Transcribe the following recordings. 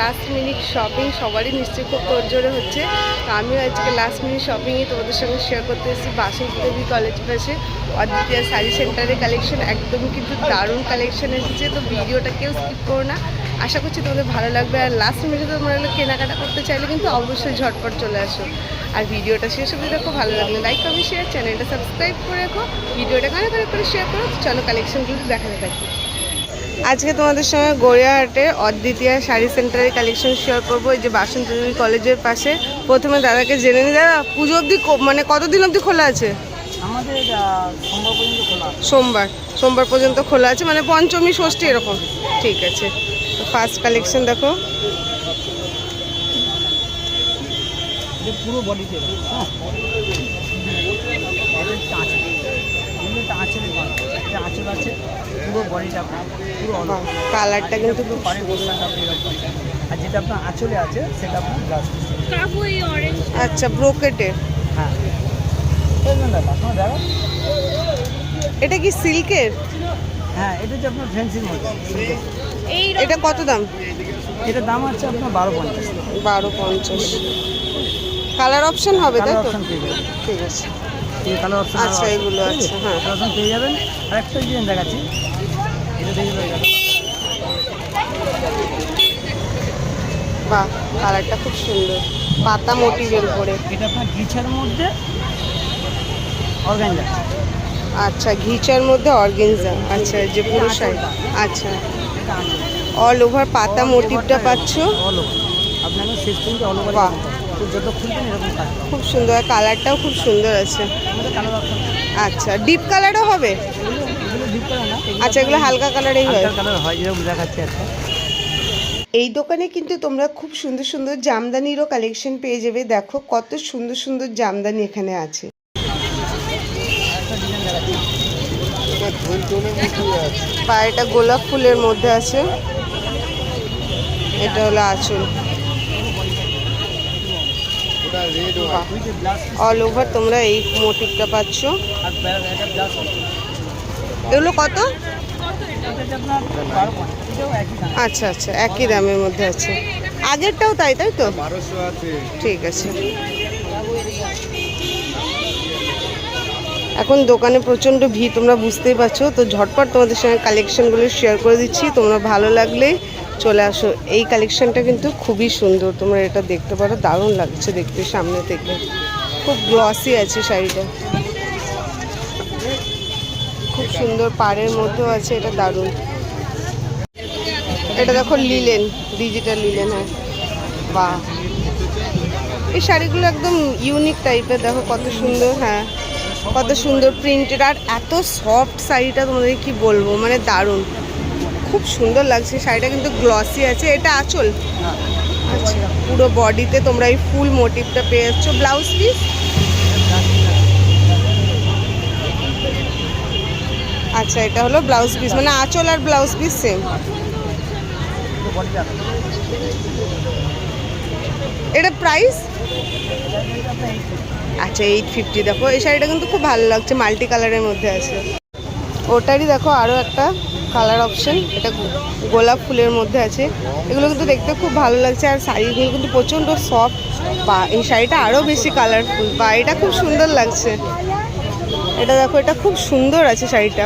Last minute shopping সবারই নিশ্চয়ই খুব তোড়জোড়ে হচ্ছে। তো আমিও আজকে লাস্ট মিনিট শপিংয়ে তোমাদের সঙ্গে শেয়ার করতে এসেছি। বাসন্তী কলেজ পাশে অদ্বিতীয় শাড়ি সেন্টারের কালেকশন একদম কিন্তু দারুণ কালেকশন এসেছে। তো ভিডিওটা কেউ স্কিপ করো না। আশা করছি তোমাদের ভালো লাগবে। আর লাস্ট মিনিটে তোমরা কেনাকাটা করতে চাইলে কিন্তু অবশ্যই ঝটপট চলে আসো। আর ভিডিওটা শেষ অবধি দেখো, ভালো লাগলে লাইক কমেন্ট শেয়ার চ্যানেলটা সাবস্ক্রাইব করে রাখো। ভিডিওটা কানে কানে করে শেয়ার করো। চলো কালেকশনগুলো দেখাতে থাকি। আজকে তোমাদের সঙ্গে গড়িয়াহাটে অদ্বিতীয় শাড়ি সেন্টারের কালেকশন শেয়ার করব। এই যে বাসন্তী কলেজের পাশে প্রথমে দাদাকে জেনে নিই দাদা পুজো অবধি মানে কতদিন অবধি খোলা আছে? সোমবার পর্যন্ত খোলা আছে। সোমবার। সোমবার পর্যন্ত খোলা আছে মানে পঞ্চমী ষষ্ঠী এরকম। ঠিক আছে। তো ফার্স্ট কালেকশন দেখো। পুরো বডিতে হ্যাঁ এটা হচ্ছে আঁচল এগুলো একটা আঁচলের এটা আঁচল আছে পুরো বডিটা পুরো কালারটা কিন্তু খুব পাচ্ছেন। আর যেটা আপনার আঁচলে আছে সেটা আপনার ব্লাউজ আচ্ছা ব্রোকেটের হ্যাঁ। এই দাদা এটা কি সিল্কের? হ্যাঁ এটা হচ্ছে আপনার ফ্যান্সির মধ্যে এটা কত দাম? এটার দাম আছে আপনার বারো পঞ্চাশ। বারো পঞ্চাশ। কালার অপশন হবে তাই তো? ঠিক আছে। এই কালার অপশন আচ্ছা, এগুলো আছে, হ্যাঁ। অপশন পেয়ে যাবেন। আর একটা ডিজাইন দেখাচ্ছি। এটা দেখে বাহ কালারটা খুব সুন্দর। পাতা মোটিভের উপরে এটা আপনার ঘিচার মধ্যে অর্গানজা। আচ্ছা ঘিচার মধ্যে অর্গেনজা। আচ্ছা যে পুরো শাড়ি। আচ্ছা। অল ওভার পাতা মোটিভটা পাচ্ছ? অল ওভার আপনাকে শেষ অল ওভার। যত খুলবেন এরকম কাজ খুব সুন্দর কালারটাও খুব সুন্দর আছে। আচ্ছা ডিপ কালারও হবে? আচ্ছা এগুলো হালকা কালারেই হয়। এই দোকানে কিন্তু তোমরা খুব সুন্দর সুন্দর জামদানিরও কালেকশন পেয়ে যাবে। দেখো কত সুন্দর সুন্দর জামদানি এখানে আছে। পায়েটা গোলাপ ফুলের মধ্যে আছে। এটা হলো আঁচল। অল ওভার তোমরা এই মোটিভটা পাচ্ছ। এগুলো কত? আচ্ছা আচ্ছা একই দামের মধ্যে আছে। আগেরটাও তাই তাই তো? ঠিক আছে। এখন দোকানে প্রচণ্ড ভিড়, তোমরা বুঝতেই পারছ। তো ঝটপট তোমাদের সঙ্গে কালেকশনগুলো শেয়ার করে দিচ্ছি। তোমরা ভালো লাগলে চলে আসো। এই কালেকশনটা কিন্তু খুবই সুন্দর। তোমরা এটা দেখতে পারো, দারুণ লাগছে দেখতে সামনে থেকে। খুব গ্লসি আছে শাড়িটা। খুব সুন্দর পাড়ের মধ্যেও আছে, এটা দারুণ। এটা দেখো লিলেন ডিজিটাল লিলেন হ্যাঁ। বাহ। এই শাড়িগুলো একদম ইউনিক টাইপের দেখো কত সুন্দর হ্যাঁ। কত সুন্দর প্রিন্টেড আর এত সফট শাড়িটা তোমাদের কি বলব? মানে দারুণ। খুব সুন্দর লাগছে শাড়িটা কিন্তু গ্লসি আছে। এটা আঁচল? আচ্ছা পুরো বডিতে তোমরা এই ফুল মোটিভটা পেয়ে যাচ্ছ ব্লাউজ পিস আচ্ছা এটা হলো ব্লাউজ পিস মানে আঁচল আর ব্লাউজ পিস সেম এটা প্রাইস আচ্ছা এইট ফিফটি দেখো। এই শাড়িটা কিন্তু খুব ভালো লাগছে মাল্টি কালারের মধ্যে আছে। ওটারই দেখো আরও একটা কালার অপশন এটা গোলাপ ফুলের মধ্যে আছে। এগুলো কিন্তু দেখতে খুব ভালো লাগছে, আর শাড়িগুলো কিন্তু প্রচণ্ড সফট বা এই শাড়িটা আরও বেশি কালারফুল বা এটা খুব সুন্দর লাগছে। এটা দেখো, এটা খুব সুন্দর আছে শাড়িটা।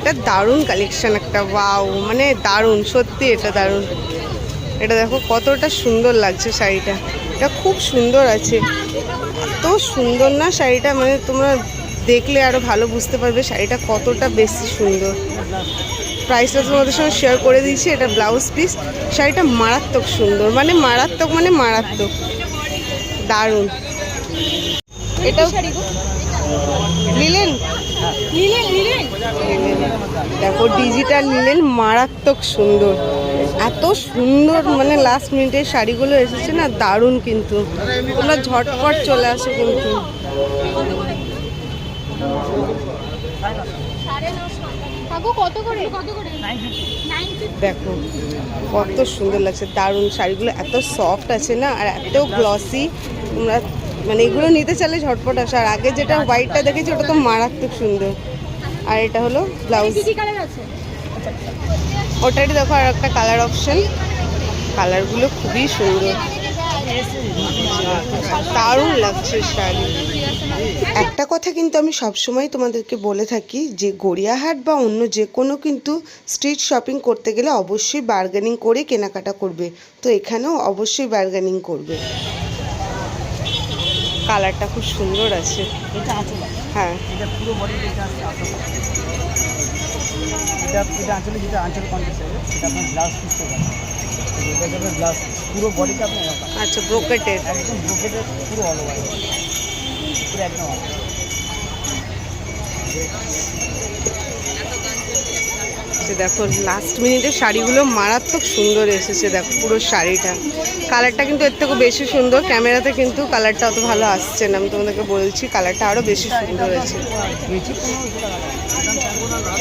এটা দারুণ কালেকশন একটা ওয়াও মানে দারুণ, সত্যি এটা দারুণ। এটা দেখো, কতটা সুন্দর লাগছে শাড়িটা। এটা খুব সুন্দর আছে। এত সুন্দর না শাড়িটা মানে তোমরা দেখলে আরও ভালো বুঝতে পারবে শাড়িটা কতটা বেশি সুন্দর। প্রাইসটা তোমাদের সঙ্গে শেয়ার করে দিয়েছি এটা ব্লাউজ পিস শাড়িটা মারাত্মক সুন্দর মানে মারাত্মক মানে মারাত্মক। দারুণ। এটাও নিলেন দেখো ডিজিটাল নিলেন মারাত্মক সুন্দর। এত সুন্দর মানে লাস্ট মিনিটের শাড়িগুলো এসেছে না দারুণ কিন্তু। তোমরা ঝটপট চলে আসো কিন্তু। কাকু কত করে? কত করে দেখো কত সুন্দর লাগছে দারুণ শাড়িগুলো এত সফট আছে না আর এত গ্লসি তোমরা মানে এগুলো নিতে চাইলে ঝটপট আসো। আর আগে যেটা হোয়াইটটা দেখেছি ওটা তো মারাত্মক সুন্দর। আর এটা হলো ব্লাউজ ওটারই দেখো আর একটা কালার অপশন কালারগুলো খুবই সুন্দর। দারুণ লাগছে শাড়ি। একটা কথা কিন্তু আমি সবসময় তোমাদেরকে বলে থাকি যে গড়িয়াহাট বা অন্য যে কোনো কিন্তু স্ট্রিট শপিং করতে গেলে অবশ্যই বার্গেনিং করে কেনাকাটা করবে। তো এখানেও অবশ্যই বার্গেনিং করবে। কালারটা খুব সুন্দর আছে। হ্যাঁ। এটা যেটা সেটা আপনার গ্লাস পিস পুরো বডিটা এরকম আচ্ছা ব্রোকেটের একদম ব্রোকেটের পুরো অল ওভার পুরো একদম all দেখো লাস্ট মিনিটে শাড়িগুলো মারাত্মক সুন্দর এসেছে দেখো পুরো শাড়িটা। কালারটা কিন্তু এর থেকে বেশি সুন্দর ক্যামেরাতে কিন্তু কালারটা অত ভালো আসছে না আমি তোমাদেরকে বলছি কালারটা আরও বেশি সুন্দর লাস্ট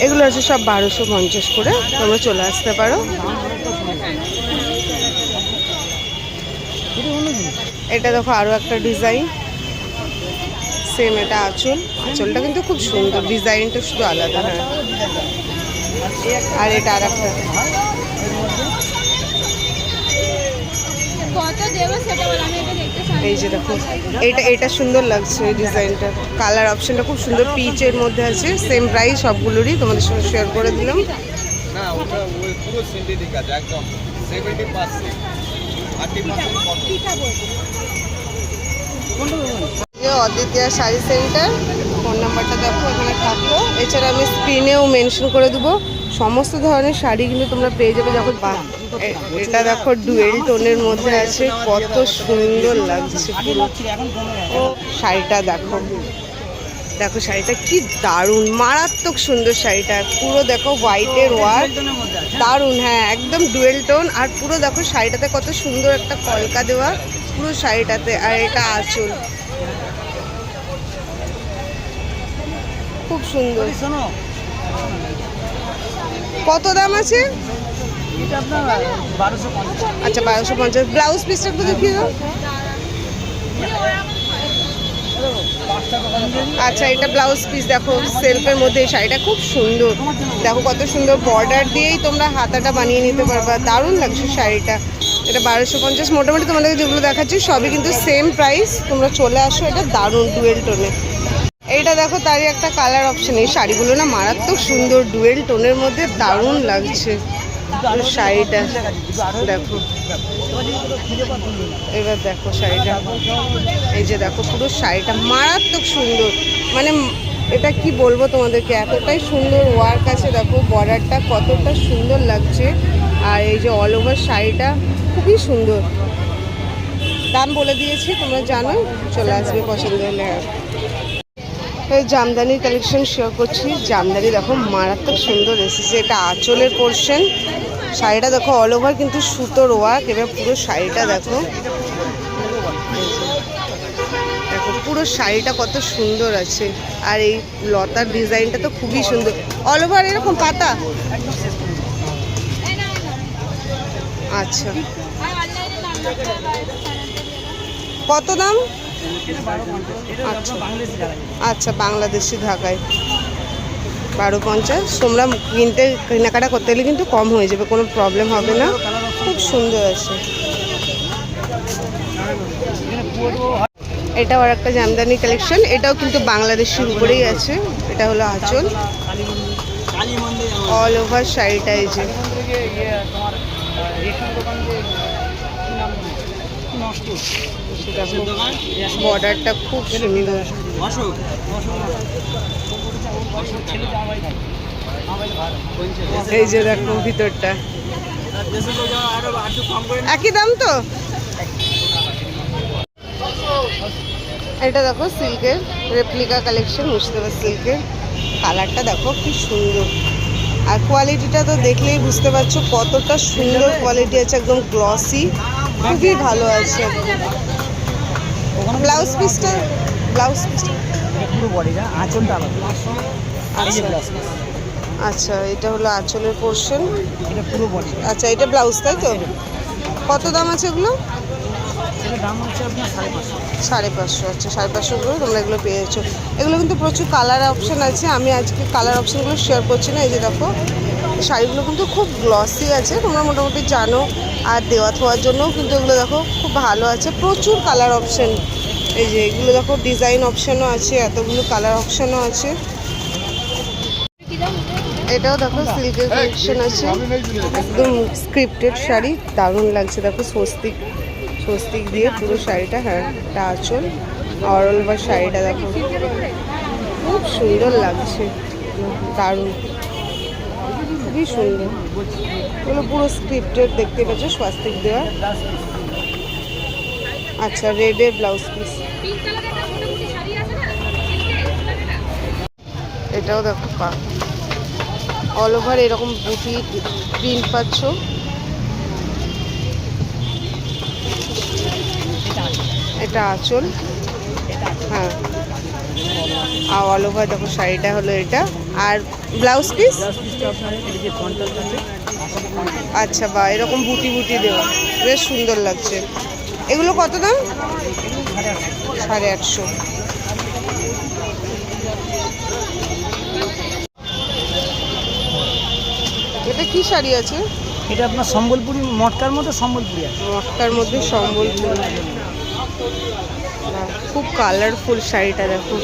এগুলো আছে সব বারোশো পঞ্চাশ করে তোমরা চলে আসতে পারো দাম অনেকটা শুনে এটা অন্য জিনিস এটা দেখো আরও একটা ডিজাইন। সেম এটা আঁচল। আঁচলটা কিন্তু খুব সুন্দর ডিজাইনটা শুধু আলাদা হ্যাঁ। আর এটা আর একটা এর মধ্যে কত দেবো সেটা বল আমি এটা এই যে দেখো এটা এটা সুন্দর লাগছে এই ডিজাইনটা। কালার অপশনটা খুব সুন্দর পিচের মধ্যে আছে সেম প্রাইস সবগুলোরই তোমাদের সঙ্গে শেয়ার করে দিলাম। না ওটা পুরো একদম। অদ্বিতীয়া শাড়ি সেন্টার। ফোন নাম্বারটা দেখো, এখানে থাকল এছাড়া আমি স্ক্রিনেও মেনশন করে দেবো, সমস্ত ধরনের শাড়ি কিন্তু তোমরা পেয়ে যাবে যখন এটা দেখো ডুয়েল টোনের মধ্যে আছে, কত সুন্দর লাগছে ও, শাড়িটা দেখো। দেখো শাড়িটা কি দারুণ, মারাত্মক সুন্দর শাড়িটা। পুরো দেখো হোয়াইটের ওয়ার্ক। দারুণ হ্যাঁ একদম ডুয়েল টোন। আর পুরো দেখো শাড়িটাতে কত সুন্দর একটা কলকা দেওয়া। পুরো শাড়িটাতে আর এটা আঁচল। খুব সুন্দর। কত দাম আছে? আচ্ছা বারোশো পঞ্চাশ। ব্লাউজ পিসটা একটু দেখিয়ে দাও। আচ্ছা এটা ব্লাউজ পিস। দেখো সেলফের মধ্যে শাড়িটা খুব সুন্দর। দেখো কত সুন্দর বর্ডার দিয়েই তোমরা হাতাটা বানিয়ে নিতে পারবা। দারুণ লাগছে শাড়িটা। এটা বারোশো পঞ্চাশ। মোটামুটি তোমাদেরকে যেগুলো দেখাচ্ছি, সবই কিন্তু সেম প্রাইস তোমরা চলে আসো এটা দারুণ ডুয়েল টোনে এইটা দেখো, তারই একটা কালার অপশন এই শাড়িগুলো না মারাত্মক সুন্দর ডুয়েল টোনের মধ্যে দারুণ লাগছে। শাড়িটা দেখো। এবার দেখো শাড়িটা। এই যে দেখো, পুরো শাড়িটা মারাত্মক সুন্দর। মানে এটা কি বলব তোমাদেরকে? এতটাই সুন্দর ওয়ার্ক আছে, দেখো বর্ডারটা কতটা সুন্দর লাগছে। আর এই যে অল ওভার শাড়িটা খুবই সুন্দর। দাম বলে দিয়েছি, তোমরা জানো, চলে আসবে পছন্দ হলে। এই জামদানির কালেকশন শেয়ার করছি। জামদানি দেখো, মারাত্মক সুন্দর এসেছে। এটা আঁচলের পোর্শন শাড়িটা দেখো অল ওভার কিন্তু সুতোর ওয়ার্ক এবার পুরো শাড়িটা দেখো। দেখো, পুরো শাড়িটা কত সুন্দর আছে। আর এই লতার ডিজাইনটা তো খুবই সুন্দর। অল ওভার এরকম পাতা। আচ্ছা। কত দাম? যারা আচ্ছা বাংলাদেশি ঢাকায়। বারো পঞ্চাশ। তোমরা কিনতে কেনাকাটা করতে গেলে কিন্তু কম হয়ে যাবে কোনো প্রবলেম হবে না। খুব সুন্দর আছে। এটাও আর একটা জামদানি কালেকশন এটাও কিন্তু বাংলাদেশের উপরেই আছে। এটা হলো আঁচল। অল ওভার শাড়িটা এই যে মন্দিরে গিয়ে ইয়ে তোমার আহ, রেশন দোকান যে কি নাম বলে? কি নষ্ট বর্ডারটা খুব সুন্দর। এই যে দেখো ভিতরটা। একই দাম তো? এটা দেখো সিল্কের রেপ্লিকা কালেকশন মুর্শিদাবাদ সিল্কের কালারটা দেখো কি সুন্দর। আর কোয়ালিটিটা তো দেখলেই বুঝতে পারছ কতটা সুন্দর কোয়ালিটি আছে, একদম গ্লসি খুবই ভালো আছে। ব্লাউজ পিসটা ব্লাউজ পিসটা। পুরো বডিটা আঁচলটা আলাদা। এই আচ্ছা। আচ্ছা এটা হলো আঁচলের পোর্শন এটা পুরো বডি আচ্ছা এটা ব্লাউজ তাই তো? কত দাম আছে এগুলো? সাড়ে পাঁচশো। আচ্ছা সাড়ে পাঁচশো করে তোমরা এগুলো পেয়েছ। এগুলো কিন্তু প্রচুর কালার অপশন আছে। আমি আজকে কালার অপশনগুলো শেয়ার করছি না এই যে দেখো। শাড়িগুলো কিন্তু খুব গ্লসি আছে, তোমরা মোটামুটি জানো। আর দেওয়া থোয়ার জন্যও কিন্তু এগুলো দেখো খুব ভালো আছে। প্রচুর কালার অপশন এই যে এগুলো দেখো ডিজাইন অপশনও আছে, এতগুলো কালার অপশনও আছে। এটাও দেখো সিল্কের কালেকশন আছে। একদম স্ক্রিপ্টেড শাড়ি, দারুণ লাগছে দেখো স্বস্তিক স্বস্তিক দিয়ে পুরো শাড়িটা হ্যাঁ এটা আঁচল। অরল বা শাড়িটা দেখো, খুব সুন্দর লাগছে, দারুণ। খুবই সুন্দর। এগুলো পুরো স্ক্রিপ্টেড দেখতে পাচ্ছ স্বাস্তিক দেওয়া। আচ্ছা রেডের ব্লাউজ পিস এটাও দেখো, পা। অল ওভার এরকম বুটি প্রিন্ট পাচ্ছ। এটা আঁচল। হ্যাঁ। আর অল ওভার দেখো শাড়িটা হলো এটা। আর ব্লাউজ পিস? আচ্ছা বা এরকম বুটি বুটি দেওয়া। বেশ সুন্দর লাগছে। এগুলো কত দাম? সাড়ে আটশো। এটা কি শাড়ি আছে? এটা আপনার সম্বলপুরি মটকার মতো সম্বলপুরি আছে। মটকার মধ্যে সম্বলপুর। খুব কালারফুল শাড়িটা দেখো।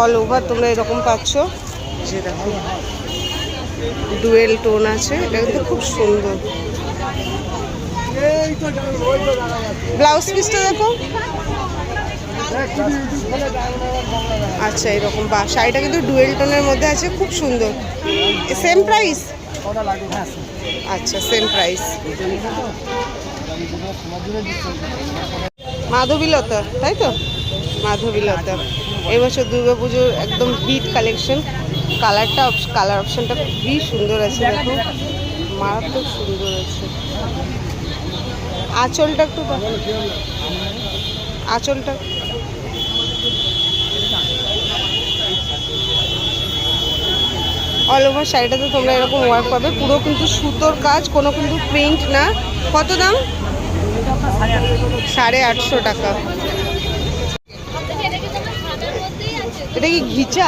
অল ওভার তোমরা এরকম পাচ্ছ। যে দেখো ডুয়েল টোন আছে। এটা কিন্তু খুব সুন্দর। ব্লাউজ পিসটা দেখো। আচ্ছা এরকম বা, শাড়িটা কিন্তু ডুয়েল টোনের মধ্যে আছে, খুব সুন্দর। সেম প্রাইস আচ্ছা সেম প্রাইস মাধবীলতা তাই তো? মাধবীলতা। এবছর দুর্গা পুজোর একদম হিট কালেকশন কালারটা কালার অপশনটা খুবই সুন্দর আছে, দেখো। মারাত্মক সুন্দর আছে। আঁচলটা একটু আঁচলটা অল ওভার শাড়িটাতে তোমরা এরকম ওয়ার্ক পাবে। পুরো কিন্তু সুতোর কাজ, কোনো কিন্তু প্রিন্ট না। কত দাম? সাড়ে আটশো টাকা। এটা কি ঘিচা?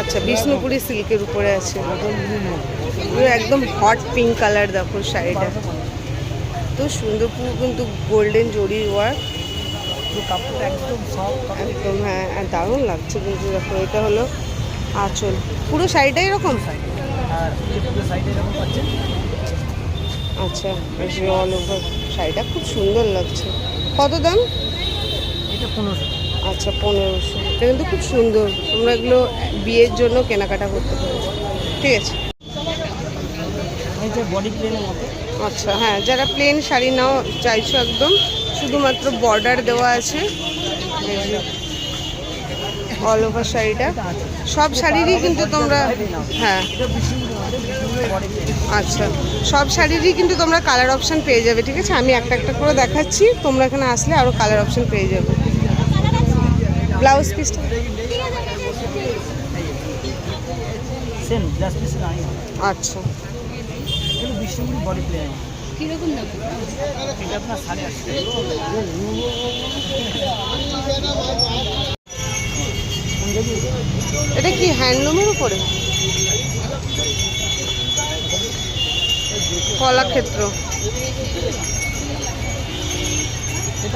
আচ্ছা বিষ্ণুপুরি সিল্কের উপরে আছে। পুরো একদম হট পিঙ্ক কালার দেখো শাড়িটা। তো সুন্দরপুর কিন্তু গোল্ডেন ওয়ার্ক পুরো কাপড়টা একদম হ্যাঁ আর দারুণ লাগছে কিন্তু দেখো এটা হলো আঁচল। পুরো শাড়িটাই এরকম? আচ্ছা অল ওভার শাড়িটা খুব সুন্দর লাগছে। কত দাম? এটা পনেরোশো। আচ্ছা পনেরোশো। এটা কিন্তু খুব সুন্দর। তোমরা এগুলো বিয়ের জন্য কেনাকাটা করতে পারো ঠিক আছে। এই যে বডি প্লেনের মতো। আচ্ছা হ্যাঁ যারা প্লেন শাড়ি নাও চাইছো একদম শুধুমাত্র বর্ডার দেওয়া আছে। অল ওভার শাড়িটা। সব শাড়িরই কিন্তু তোমরা হ্যাঁ। আচ্ছা সব শাড়িরই কিন্তু তোমরা কালার অপশান পেয়ে যাবে ঠিক আছে? আমি একটা একটা করে দেখাচ্ছি তোমরা এখানে আসলে আরও কালার অপশান পেয়ে যাবে। ব্লাউজ পিসটা? সেম ব্লাউজ আনি আচ্ছা। এগুলো বিষ্ণুপুরি বডি প্লেন কীরকম দাম? এটা আপনার সাড়ে আটশো। এটা কি হ্যান্ডলুমের উপরে? কলাক্ষেত্র।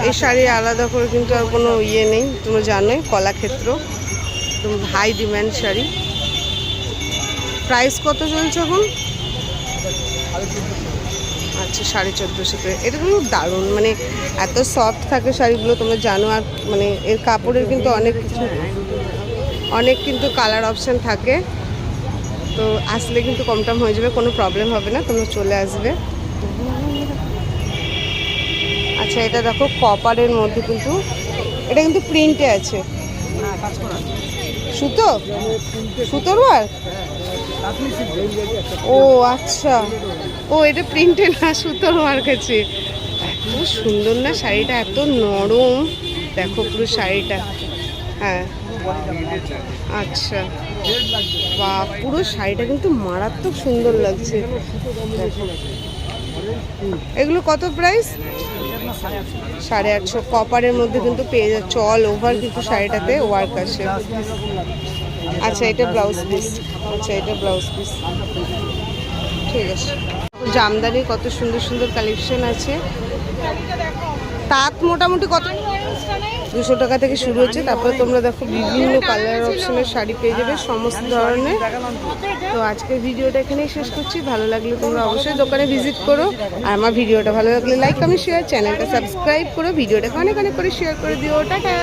এই শাড়ি আলাদা করে কিন্তু আর কোনো ইয়ে নেই, তোমরা জানোই, কলাক্ষেত্র। একদম হাই ডিম্যান্ড শাড়ি। প্রাইস কত চলছে এখন? আচ্ছা সাড়ে চোদ্দোশো করে। এটা কিন্তু দারুণ মানে এত সফট থাকে শাড়িগুলো, তোমরা জানো, আর মানে এর কাপড়ের কিন্তু অনেক কিছু, অনেক কিন্তু কালার অপশান থাকে। তো আসলে কিন্তু কম টম হয়ে যাবে, কোনো প্রবলেম হবে না, তোমরা চলে আসবে। আচ্ছা এটা দেখো কপারের মধ্যে কিন্তু, এটা কিন্তু প্রিন্টে আছে। সুতো? সুতোর ওয়ার্ক ও আচ্ছা। ও, এটা প্রিন্টে না, সুতোর ওয়ার্ক আছে এত সুন্দর না শাড়িটা, এত নরম। দেখো পুরো শাড়িটা। হ্যাঁ। আচ্ছা। বা, পুরো শাড়িটা কিন্তু মারাত্মক সুন্দর লাগছে। এগুলো কত প্রাইস সাড়ে আটশো কপারের মধ্যে কিন্তু পেয়ে যাচ্ছে অল ওভার কিন্তু শাড়িটাতে ওয়ার্ক আছে। আচ্ছা এটা ব্লাউজ পিস আচ্ছা এটা ব্লাউজ পিস ঠিক আছে। জামদানি কত সুন্দর সুন্দর কালেকশন আছে। তাঁত মোটামুটি কত দুশো টাকা থেকে শুরু হচ্ছে। তারপরে তোমরা দেখো বিভিন্ন কালার অপশনের শাড়ি পেয়ে যাবে সমস্ত ধরনের। তো আজকের ভিডিওটা এখানেই শেষ করছি। ভালো লাগলে তোমরা অবশ্যই দোকানে ভিজিট করো। আর আমার ভিডিওটা ভালো লাগলে লাইক আমি শেয়ার চ্যানেলটা সাবস্ক্রাইব করো। ভিডিওটাকে অনেক অনেক করে শেয়ার করে দিও। টাটা!